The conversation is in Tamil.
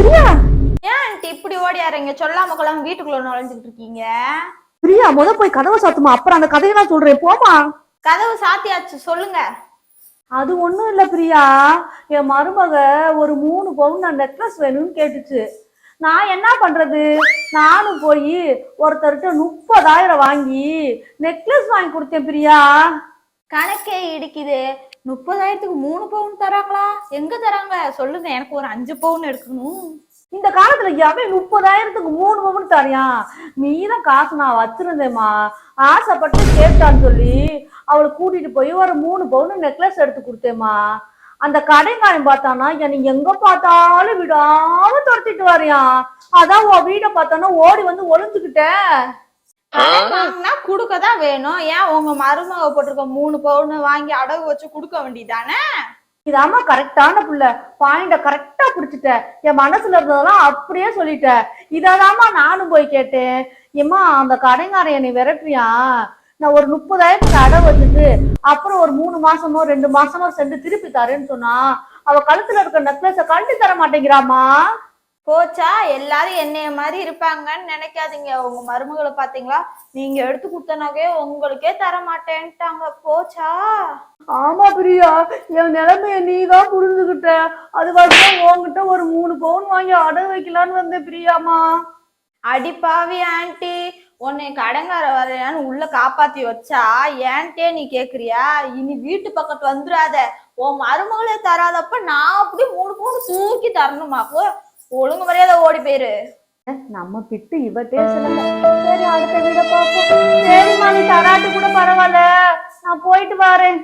பிரியா? ஏன் ஆண்டி இப்படி ஓடியாருங்க? சொல்லாம கொள்ளாம வீட்டுக்குள்ள நுழைஞ்சுட்டு இருக்கீங்க. பிரியா முத போய் கதவை சாத்துமா? அப்புறம் அந்த கதையை நான் சொல்றேன். போமா கதவு சாத்தியாச்சு சொல்லுங்க. அது ஒண்ணும் இல்ல பிரியா. என் மருமக ஒரு மூணு பவுன் நெக்லஸ் வேணும்னு கேட்டுச்சு. நான் என்ன பண்றது? நானும் போய் ஒருத்தர்கிட்ட முப்பதாயிரம் வாங்கி நெக்லஸ் வாங்கி கொடுத்தேன் பிரியா. கணக்கே இடிக்குது. முப்பதாயிரத்துக்கு மூணு பவுன் தராங்களா? எங்க தராங்க? சொல்லுங்க எனக்கு ஒரு அஞ்சு பவுன் எடுக்கணும். இந்த காலத்துல எவன் முப்பதாயிரத்துக்கு மூணு பவுன் தரியா? மீத காசு நான் வச்சிருந்தேம்மா. ஆசைப்பட்டு கேட்டான்னு சொல்லி அவளை கூட்டிட்டு போய் ஒரு மூணு பவுன் நெக்லஸ் எடுத்து கொடுத்தேம்மா. அந்த கடைக்காரன் பார்த்தானா என்னை எங்க பார்த்தாலும் விடாம துரத்திட்டு வரையான் அதான் உன் வீடை பார்த்தானா ஓடி வந்து ஒளிஞ்சுக்கிட்டேன். வாங்கினா குடுக்க தான் வேணும். ஏன் உங்க மருமக போட்டிருக்க மூணு பவுன் வாங்கி அடகு வச்சு கொடுக்க வேண்டியதானே? இதாம்மா கரெக்டான புள்ள. பாயிண்ட கரெக்டா புடிச்சிட்ட. என் மனசுல இருந்ததெல்லாம் அப்படியே சொல்லிட்ட. இதாதாமா நானும் போய் கேட்டேன். ஏமா அந்த கடைக்காரன் என்னை விரட்டுறியான் நான் ஒரு முப்பதாயிரத்துக்கு அடை வச்சுட்டு அப்புறம் ஒரு மூணு மாசமோ ரெண்டு மாசமோ சென்று திருப்பி தரேன்னு சொன்னா அவ கழுத்துல இருக்க நெக்லஸ கழட்டி தர மாட்டேங்கிறாமா போச்சா? எல்லாரும் என்னைய மாதிரி இருப்பாங்கன்னு நினைக்காதீங்க. உங்க மருமகளை பாத்தீங்களா? நீங்க எடுத்து கொடுத்த நகையை உங்களுக்கே தர மாட்டேன்ட்டாங்க போச்சா? ஆமா பிரியா. என் நிலைமைய நீ தான் புரிஞ்சுக்கிட்ட அதுக்காக உன்கிட்ட ஒரு மூணு பவுன் வாங்கி அடை வைக்கலான்னு வந்தேன் பிரியாமா. அடிப்பாவி ஆன்ட்டி உன்னை கடங்கார வரையான்னு உள்ள காப்பாத்தி வச்சா ஏன்ட்டே நீ கேக்குறியா? இனி வீட்டு பக்கத்து வந்துடாத உன் மருமகளே தராதப்ப நான் அப்படி மூணு பவுன் தூக்கி தரணுமாக்கோ ஒழுங்கு மரியாதை ஓடி போயிரு. நம்ம பிட்டு இவட்டே சொல்லல. சரி அடுத்த வீட பாப்போம் சரிம்மா நீ தராட்டு கூட பரவாயில்ல. நான் போயிட்டு வரேன்.